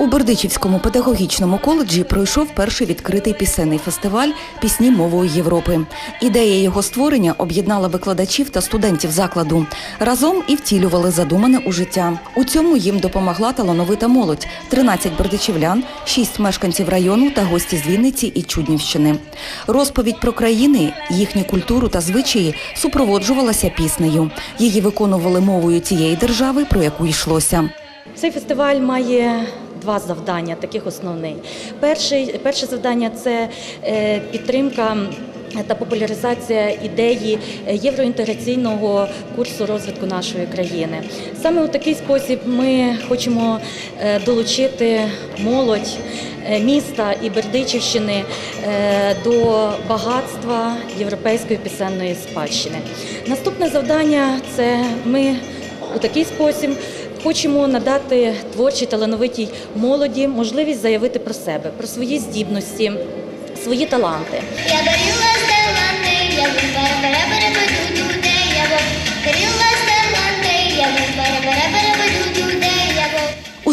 У Бердичівському педагогічному коледжі пройшов перший відкритий пісенний фестиваль Пісні мовою Європи. Ідея його створення об'єднала викладачів та студентів закладу. Разом і втілювали задумане у життя. У цьому їм допомогла талановита молодь: 13 бердичівлян, 6 мешканців району та гості з Вінниці і Чуднівщини. Розповідь про країни, їхню культуру та звичаї супроводжувалася піснею. Її виконували мовою тієї держави, про яку йшлося. Цей фестиваль має два завдання, таких основних. Перший, перше завдання це е, підтримка та популяризація ідеї е, євроінтеграційного курсу розвитку нашої країни. Саме у такий спосіб ми хочемо е, долучити молодь е, міста і Бердичівщини е, до багатства європейської пісенної спадщини. Наступне завдання це ми у такий спосіб хочемо надати творчій талановитій молоді можливість заявити про себе, про свої здібності, свої таланти. Я даю вас таланти, я був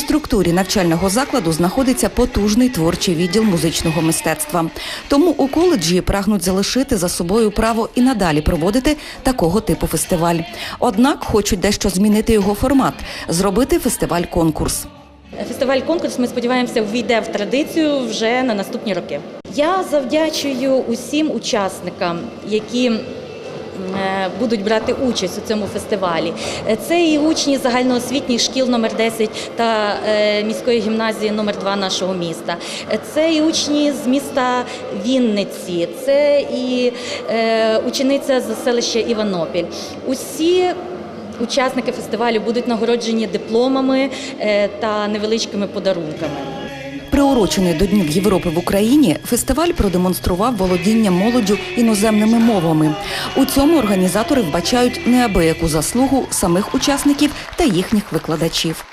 структурі навчального закладу знаходиться потужний творчий відділ музичного мистецтва. Тому у коледжі прагнуть залишити за собою право і надалі проводити такого типу фестиваль. Однак хочуть дещо змінити його формат, зробити фестиваль-конкурс. Фестиваль конкурс, ми сподіваємося, ввійде в традицію вже на наступні роки. Я завдячую усім учасникам, які Будуть брати участь у цьому фестивалі. Е, Це і учні загальноосвітніх шкіл номер 10 та е, міської гімназії номер 2 нашого міста. Е, Це і учні з міста Вінниці, це і е, учениця з селища Іванопіль. Усі Учасники фестивалю будуть нагороджені дипломами е, та невеличкими подарунками. Приурочений до Днів Європи в Україні, фестиваль продемонстрував володіння молоддю іноземними мовами. У цьому організатори вбачають неабияку заслугу самих учасників та їхніх викладачів.